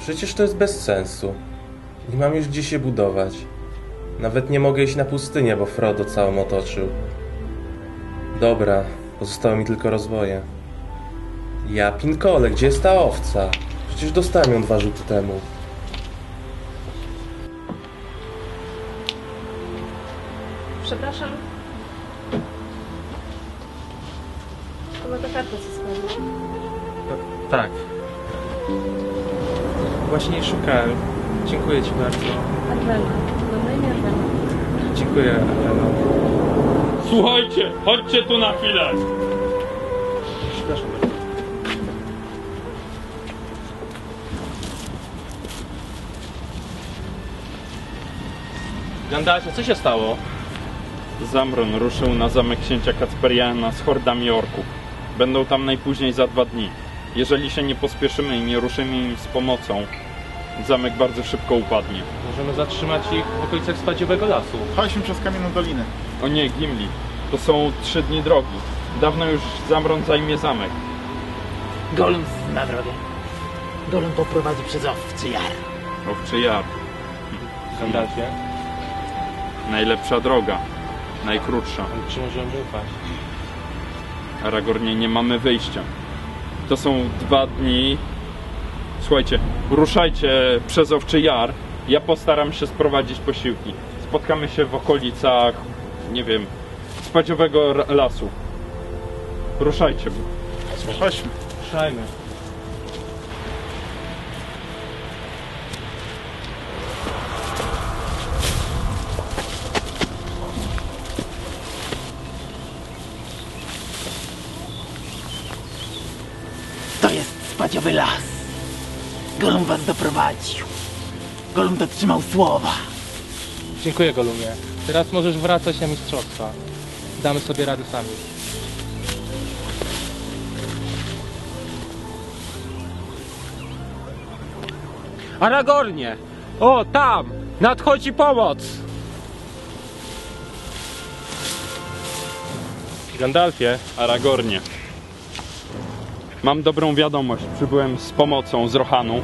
Przecież to jest bez sensu. Nie mam już gdzie się budować. Nawet nie mogę iść na pustynię, bo Frodo całą otoczył. Dobra, pozostały mi tylko rozwoje. Ja pinkole, gdzie jest ta owca? Przecież dostałem ją dwa rzuty temu. Przepraszam. To ma kartę ze sklepu. Tak. Właśnie jej szukałem. Dziękuję Ci bardzo. Arwela. Mam na imię Arwela. Dziękuję, Eleno. Słuchajcie, chodźcie tu na chwilę. Przepraszam bardzo. Gandalfie, co się stało? Zamron ruszył na zamek księcia Kacperiana z hordami orków. Będą tam najpóźniej za dwa dni. Jeżeli się nie pospieszymy i nie ruszymy im z pomocą, zamek bardzo szybko upadnie. Możemy zatrzymać ich w okolicach spadziowego lasu. Chodźmy przez kamienną dolinę. O nie, Gimli, to są trzy dni drogi. Dawno już Zamron zajmie zamek. Golem na drogę. Golem poprowadzi przez owcy jar. Owczy jar. Gandalfie, Najlepsza droga. Najkrótsza. ale czy możemy ufać? Aragornie, nie mamy wyjścia. To są dwa dni. Słuchajcie, ruszajcie przez Owczy Jar. Ja postaram się sprowadzić posiłki. Spotkamy się w okolicach, nie wiem, spadziowego ra- lasu. Ruszajcie. Chodźmy. Ruszajmy. Spadziowy las. Golum was doprowadził. Golum dotrzymał słowa. Dziękuję, Golumie. Teraz możesz wracać na mistrzostwa. Damy sobie radę sami. Aragornie! O, tam! Nadchodzi pomoc! Gandalfie, Aragornie. Mam dobrą wiadomość. Przybyłem z pomocą z Rohanu.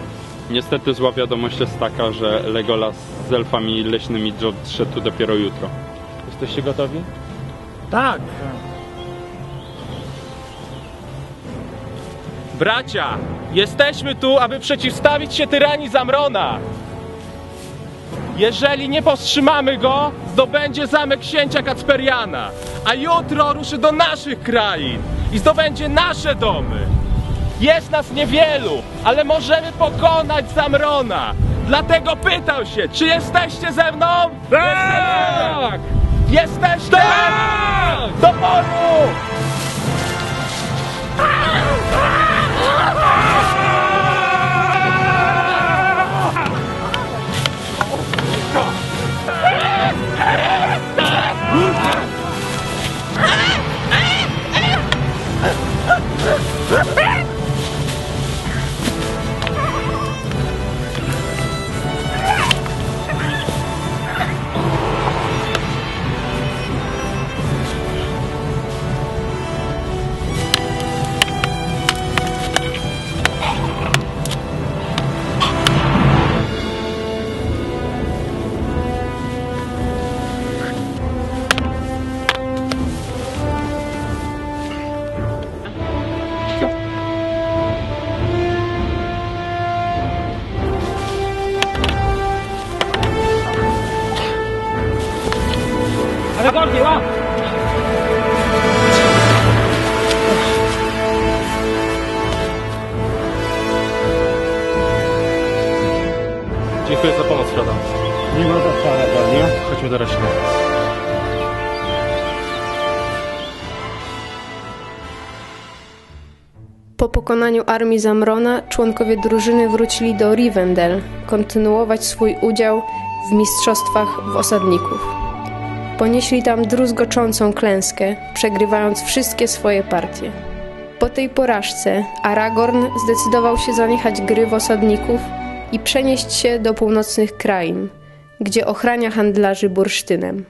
Niestety zła wiadomość jest taka, że Legolas z elfami leśnymi dotrze tu dopiero jutro. jesteście gotowi? Tak! Bracia! Jesteśmy tu, aby przeciwstawić się tyranii Zamrona! Jeżeli nie powstrzymamy go, zdobędzie zamek księcia Kacperiana, a jutro ruszy do naszych krain i zdobędzie nasze domy. Jest nas niewielu, ale możemy pokonać Zamrona. Dlatego pytał się, czy jesteście ze mną? Tak! Jesteście? Łap! Dziękuję za pomoc, Frodo. Nie ma za co, Aragornie. Chodźmy do rośliny. Po pokonaniu armii Zamrona członkowie drużyny wrócili do Rivendell, kontynuować swój udział w mistrzostwach w osadników. Ponieśli tam druzgoczącą klęskę, przegrywając wszystkie swoje partie. Po tej porażce Aragorn zdecydował się zaniechać gry w osadników i przenieść się do północnych krain, gdzie ochrania handlarzy bursztynem.